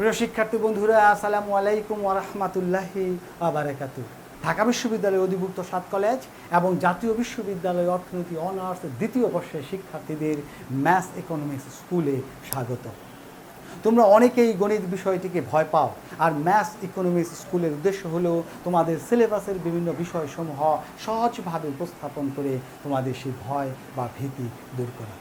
প্রিয় শিক্ষার্থী বন্ধুরা, আসসালামু আলাইকুম ওরহমাতুল্লাহি আবারাকাতু ঢাকা বিশ্ববিদ্যালয়ের অধিভুক্ত সাত কলেজ এবং জাতীয় বিশ্ববিদ্যালয় অর্থনীতি, অনার্স দ্বিতীয় বর্ষের শিক্ষার্থীদের ম্যাথ ইকোনমিক্স স্কুলে স্বাগত। তোমরা অনেকেই গণিত বিষয়টিকে ভয় পাও, আর ম্যাথ ইকোনমিক্স স্কুলের উদ্দেশ্য হলো তোমাদের সিলেবাসের বিভিন্ন বিষয়সমূহ সহজভাবে উপস্থাপন করে তোমাদের সেই ভয় বা ভীতি দূর করা।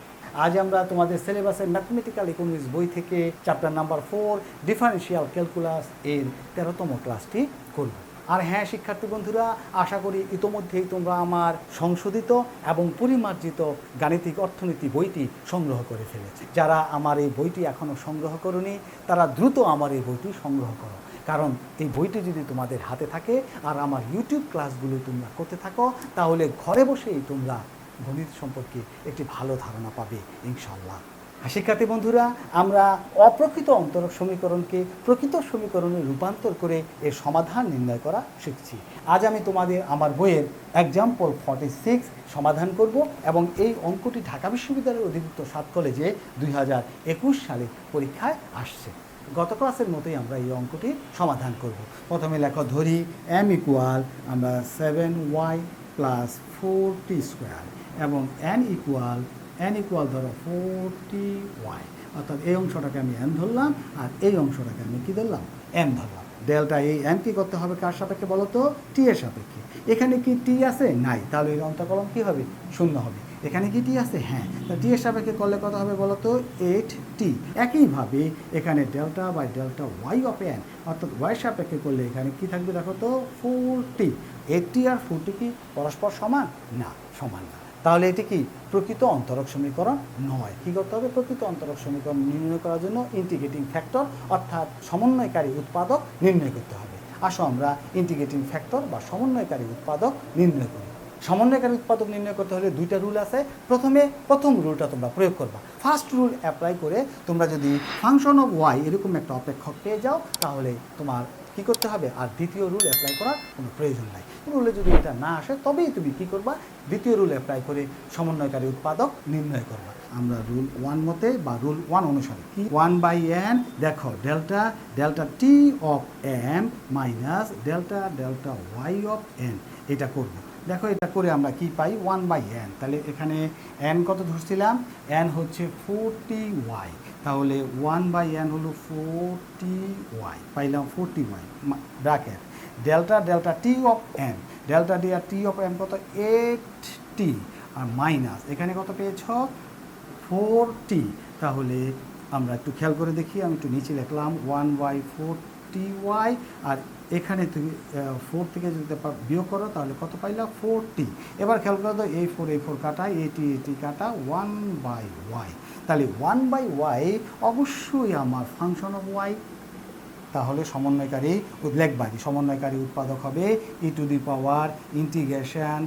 আজ আমরা তোমাদের সিলেবাসের ম্যাথমেটিক্যাল ইকোনমিক্স বই থেকে chapter number four differential calculus এর তেরোতম ক্লাসটি করব। আর হ্যাঁ শিক্ষার্থী বন্ধুরা, আশা করি ইতোমধ্যেই তোমরা আমার সংশোধিত এবং পরিমার্জিত গাণিতিক অর্থনীতি বইটি সংগ্রহ করে ফেলেছে। যারা আমার এই বইটি এখনও সংগ্রহ করনি, তারা দ্রুত আমার এই বইটি সংগ্রহ করো। কারণ এই বইটি যদি তোমাদের হাতে থাকে আর আমার ইউটিউব ক্লাসগুলো তোমরা করতে থাকো, তাহলে ঘরে বসেই তোমরা গণিত সম্পর্কে একটি ভালো ধারণা পাবে ইনশাল্লাহ শিক্ষার্থী বন্ধুরা, আমরা অপ্রকৃত অন্তরক সমীকরণকে প্রকৃত সমীকরণে রূপান্তর করে এর সমাধান নির্ণয় করা শিখছি। আজ আমি তোমাদের আমার বইয়ের এক্সাম্পল ফর্টি সিক্স সমাধান করব এবং এই অঙ্কটি ঢাকা বিশ্ববিদ্যালয়ের অধিভুক্ত সাত কলেজে দুই হাজার একুশ সালে পরীক্ষায় আসছে। গত ক্লাসের মতোই আমরা এই অঙ্কটি সমাধান করব। প্রথমে লেখো ধরি এম ইকুয়াল আমরা seven Y plus four T square এবং এন ইকুয়াল এন ইকুয়াল ধরো ফোরটি ওয়াই অর্থাৎ এই অংশটাকে আমি এন ধরলাম, আর এই অংশটাকে আমি কী ধরলাম? এম ধরলাম। ডেল্টা এই এম কি করতে হবে? কার সাপেক্ষে বলো তো? টি এর সাপেক্ষে। এখানে কি টি আছে? নাই। তাহলে এই অন্তকলম কি হবে? শূন্য হবে। এখানে কি টি আছে? হ্যাঁ। তা টি এর সাপেক্ষে করলে কত হবে বলো তো? এইট টি একইভাবে এখানে delta by delta Y of N অর্থাৎ ওয়াই সাপেক্ষে করলে এখানে কি থাকবে দেখো তো? ফোরটি এইটটি আর ফোরটি কি পরস্পর সমান? না সমান না। তাহলে এটি কি? প্রকৃত অন্তরক সমীকরণ নয়। কী করতে হবে? প্রকৃত অন্তরক সমীকরণ নির্ণয় করার জন্য ইন্টিগ্রেটিং ফ্যাক্টর অর্থাৎ সমন্বয়কারী উৎপাদক নির্ণয় করতে হবে। আসো আমরা ইন্টিগ্রেটিং ফ্যাক্টর বা সমন্বয়কারী উৎপাদক নির্ণয় করি। সমন্বয়কারী উৎপাদক নির্ণয় করতে হলে দুইটা রুল আছে। প্রথমে প্রথম রুলটা তোমরা প্রয়োগ করবা। ফার্স্ট রুল অ্যাপ্লাই করে তোমরা যদি ফাংশন অফ ওয়াই এরকম একটা অপেক্ষক পেয়ে যাও, তাহলে তোমার কি করতে হবে? আর দ্বিতীয় রুল অ্যাপ্লাই করার কোনো প্রয়োজন নাই। রুলে যদি এটা না আসে, তবেই তুমি কি করবা? দ্বিতীয় রুল অ্যাপ্লাই করে সমন্বয়কারী উৎপাদক নির্ণয় করবা। আমরা রুল ওয়ান মতে বা রুল ওয়ান অনুসারে কি? ওয়ান বাই এন দেখো delta delta T of M minus delta delta Y of N এটা করব। দেখো, এটা করে আমরা কি পাই? ওয়ান বাই এন তাহলে এখানে এন কত ধরছিলাম? এন হচ্ছে ফোরটি ওয়াই তাহলে ওয়ান বাই এন হলো ফোরটি ওয়াই পাইলাম four T Y bracket delta delta T of N delta D R T of N কত? এইট টি আর মাইনাস এখানে কত পেয়েছ? ফোর টি তাহলে আমরা একটু খেয়াল করে দেখি, আমি একটু নিচে লিখলাম one by four T Y আর এখানে তুমি ফোর থেকে যদি বিয়োগ করো, তাহলে কত পাইলা? ফোর টি এবার খেয়াল করো তো এই ফোর এই ফোর কাটা, এটি এটি কাটা ওয়ান বাই ওয়াই তাহলে ওয়ান বাই ওয়াই অবশ্যই আমার ফাংশন অফ ওয়াই তাহলে সমন্বয়কারী লেখবাদী সমন্বয়কারী উৎপাদক হবে E to the power integration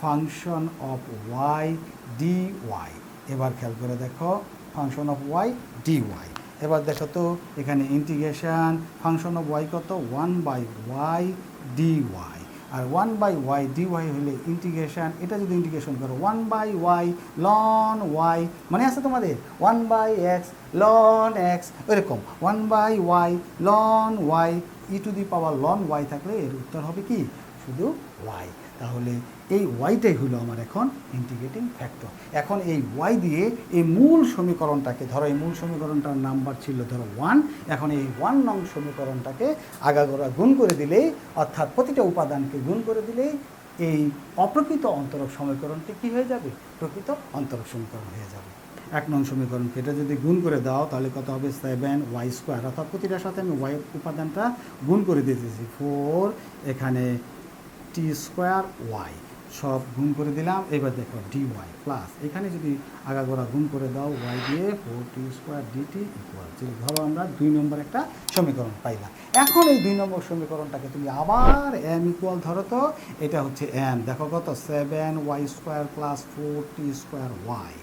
function of Y D Y এবার খেয়াল করে দেখো function of Y D Y এবার দেখো তো, এখানে ইন্টিগ্রেশন ফাংশন অফ ওয়াই কত? One by Y D Y R one by Y D Y হলে ইন্টিগ্রেশন এটা যদি ইন্টিগ্রেশন করো one by Y ln Y মানে আছে তোমাদের? One by X ln X এরকম one by Y ln Y E to the power ln Y থাকলে এর উত্তর হবে কি? শুধু ওয়াই তাহলে এই ওয়াইটাই হলো আমার এখন ইন্টিগ্রেটিং ফ্যাক্টর এখন এই ওয়াই দিয়ে এই মূল সমীকরণটাকে, ধরো এই মূল সমীকরণটার নাম্বার ছিল ধরো ওয়ান এখন এই ওয়ান নং সমীকরণটাকে আগাগোড়া গুণ করে দিলেই, অর্থাৎ প্রতিটা উপাদানকে গুণ করে দিলেই এই অপ্রকৃত অন্তরক সমীকরণটি কী হয়ে যাবে? প্রকৃত অন্তরক সমীকরণ হয়ে যাবে। এক নং সমীকরণকে এটা যদি গুণ করে দাও, তাহলে কত হবে? সেভেন ওয়াই স্কোয়ার অর্থাৎ প্রতিটার সাথে আমি ওয়াই উপাদানটা গুণ করে দিতেছি। ফোর এখানে টি স্কোয়ার ওয়াই সব গুণ করে দিলাম। এবার দেখো ডি ওয়াই প্লাস এখানে যদি আগাগোড়া গুণ করে দাও ওয়াই দিয়ে four T square D T equal যদি ধরো আমরা দুই নম্বর একটা সমীকরণ পাইলাম। এখন এই দুই নম্বর সমীকরণটাকে তুমি আবার এম ইকুয়াল ধরো তো, এটা হচ্ছে এম দেখো কত? Seven Y square plus four T square Y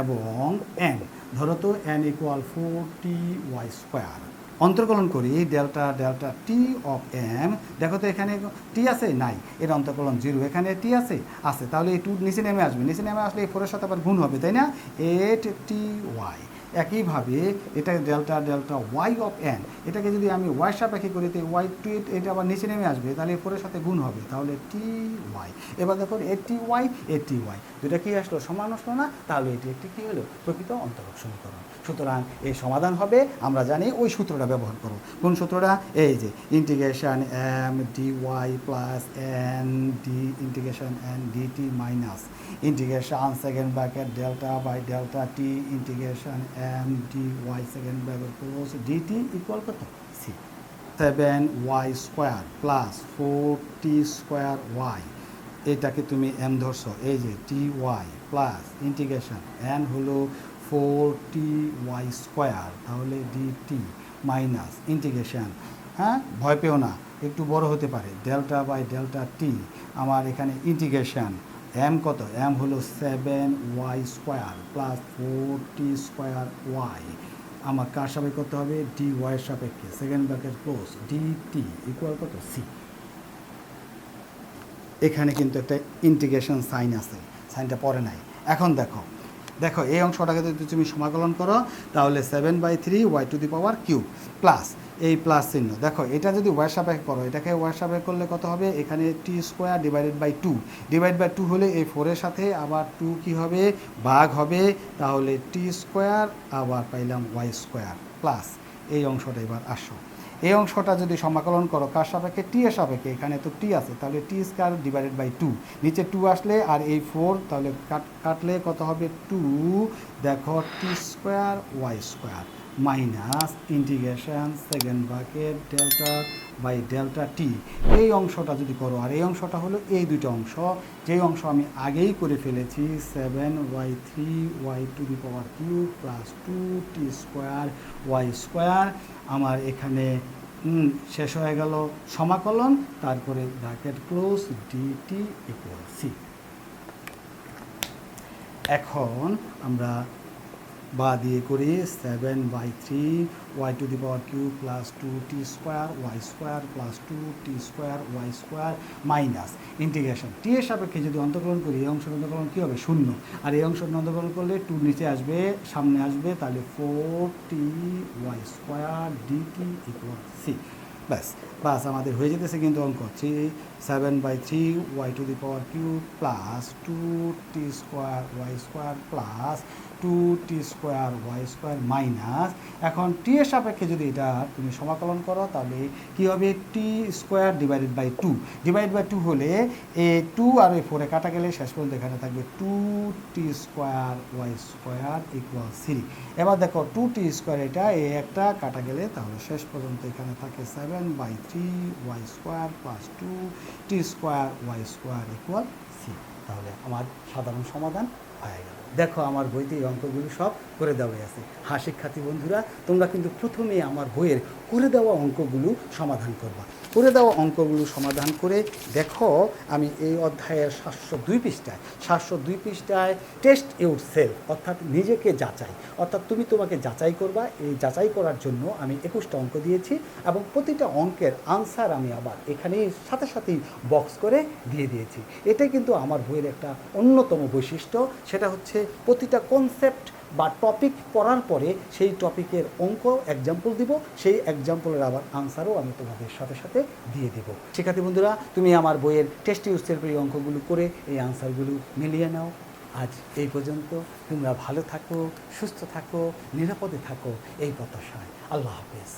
এবং এন ধরো তো N equal four T Y square অন্তর্কলন করি delta delta T of M দেখো তো এখানে টি আছে? নাই। এর অন্তর্কলন জিরো এখানে টি আছে? আছে। তাহলে এই টু নিচে নেমে আসবে। নিচে নেমে আসলে এই ফোরের সাথে আবার গুণ হবে, তাই না? এইট টি ওয়াই একইভাবে এটা delta delta Y of N এটাকে যদি আমি ওয়াই সাপেক্ষে করি, তো ওয়াই টু এইট এটা আবার নিচে নেমে আসবে, তাহলে এরপরের সাথে গুণ হবে, তাহলে টি ওয়াই এবার দেখো এটি ওয়াই এটি ওয়াই দুটা কী আসলো? সমান আসলো না? তাহলে এটি একটি কী হলো? প্রকৃত অন্তরক সমীকরণ। সুতরাং এই সমাধান হবে, আমরা জানি ওই সূত্রটা ব্যবহার করো। কোন সূত্রটা? এই যে integration M D Y plus N D integration N D T minus integration second bracket delta by delta T integration M D Y second bracket close D T equal কত? C seven Y square plus four T square Y এটাকে তুমি M ধরছো। এই যে T Y plus integration N হলো four T Y square তাহলে DT minus integration হ্যাঁ? ভয় পেও না, একটু বড় হতে পারে। ডেল্টা বাই ডেল্টা টি আমার এখানে ইন্টিগ্রেশন এম কত? এম হলো seven Y square plus four T square Y আমার কার সাপেক্ষে করতে হবে? ডি ওয়াইয়ের সাপেক্ষে। Second bracket close D T equal কত? সি এখানে কিন্তু একটা ইন্টিগ্রেশন সাইন আছে। সাইনটা পরে নাই। এখন দেখো দেখো, এই অংশটাকে যদি তুমি সমাকলন করো, তাহলে seven by three Y to the power cube plus এই প্লাস চিহ্ন। দেখো, এটা যদি ওয়াই সাপেক্ষে করো, এটাকে ওয়াই সাপেক্ষে করলে কত হবে? এখানে T square divided by two divide by two হলে এই ফোরের সাথে আবার টু কি হবে? ভাগ হবে। তাহলে টি স্কোয়ার আবার পাইলাম ওয়াই স্কোয়ার প্লাস এই অংশটা এবার আসো। এই অংশটা যদি সমাকলন করো, কার সাপেক্ষে? টি এর সাপেক্ষে। এখানে তো টি আছে, তাহলে T square divided by two নিচে টু আসলে আর এই ফোর তাহলে কাট কাটলে কত হবে? টু দেখো T square Y square minus integration, second bracket delta by delta T. এই অংশটা যদি করো, আর এই অংশটা হলো এই দুটো অংশ। যেই অংশ আমি আগেই করে ফেলেছি, seven Y three Y to the power cube plus two T square Y square. আমার এখানে শেষ হয়ে গেল সমাকলন, তারপরে bracket close D T equal C. এখন আমরা বা দিয়ে করে seven by three Y to the power cube plus two T square Y square plus two T square Y square minus integration T এর সাপেক্ষে যদি অন্তর্কলন করি, এই অংশের অন্তর্কলন কী হবে? শূন্য। আর এই অংশের অন্তর্কলন করলে টু নিচে আসবে, সামনে আসবে, তাহলে four T Y square D T equal C ব্যাস বাস আমাদের হয়ে যেতেছে কিন্তু অঙ্ক। Three seven by three Y to the power cube plus two T square Y square plus two T square Y square minus এখন টি এর সাপেক্ষে যদি এটা তুমি সমাকলন করো, তাহলে কী হবে? T square divided by two divide by two হলে এ টু আর এই ফোরে কাটা গেলে শেষ পর্যন্ত এখানে থাকবে two T square Y square equal three এবার দেখো টু টি স্কোয়ার এটা এ একটা কাটা গেলে তাহলে শেষ পর্যন্ত এখানে থাকে seven by three Y square plus two T square Y square equal C তাহলে আমার সাধারণ সমাধান হয়ে গেল। দেখো, আমার বইতে এই অঙ্কগুলো সব করে দেওয়া আছে। হ্যাঁ শিক্ষার্থী বন্ধুরা, তোমরা কিন্তু প্রথমে আমার বইয়ের করে দেওয়া অঙ্কগুলো সমাধান করবা। করে দেওয়া অঙ্কগুলো সমাধান করে দেখো, আমি এই অধ্যায়ের সাতশো দুই পৃষ্ঠায়, সাতশো দুই পৃষ্ঠায় টেস্ট ইউর সেলফ অর্থাৎ নিজেকে যাচাই। অর্থাৎ তুমি তোমাকে যাচাই করবা, এই যাচাই করার জন্য আমি একুশটা অঙ্ক দিয়েছি এবং প্রতিটা অঙ্কের আনসার আমি আবার এখানে সাথে সাথেই বক্স করে দিয়ে দিয়েছি। এটাই কিন্তু আমার বইয়ের একটা অন্যতম বৈশিষ্ট্য, সেটা হচ্ছে প্রতিটা কনসেপ্ট বা টপিক পড়ার পরে সেই টপিকের অঙ্ক এক্সাম্পল দিব, সেই এক্সাম্পলের আবার আনসারও আমি তোমাদের সাথে সাথে দিয়ে দেব। শিক্ষার্থী বন্ধুরা, তুমি আমার বইয়ের টেস্ট ইউজের এই অঙ্কগুলো করে এই আনসারগুলো মিলিয়ে নাও। আজ এই পর্যন্ত, তোমরা ভালো থাকো, সুস্থ থাকো, নিরাপদে থাকো, এই প্রত্যাশায়। আল্লাহ হাফেজ।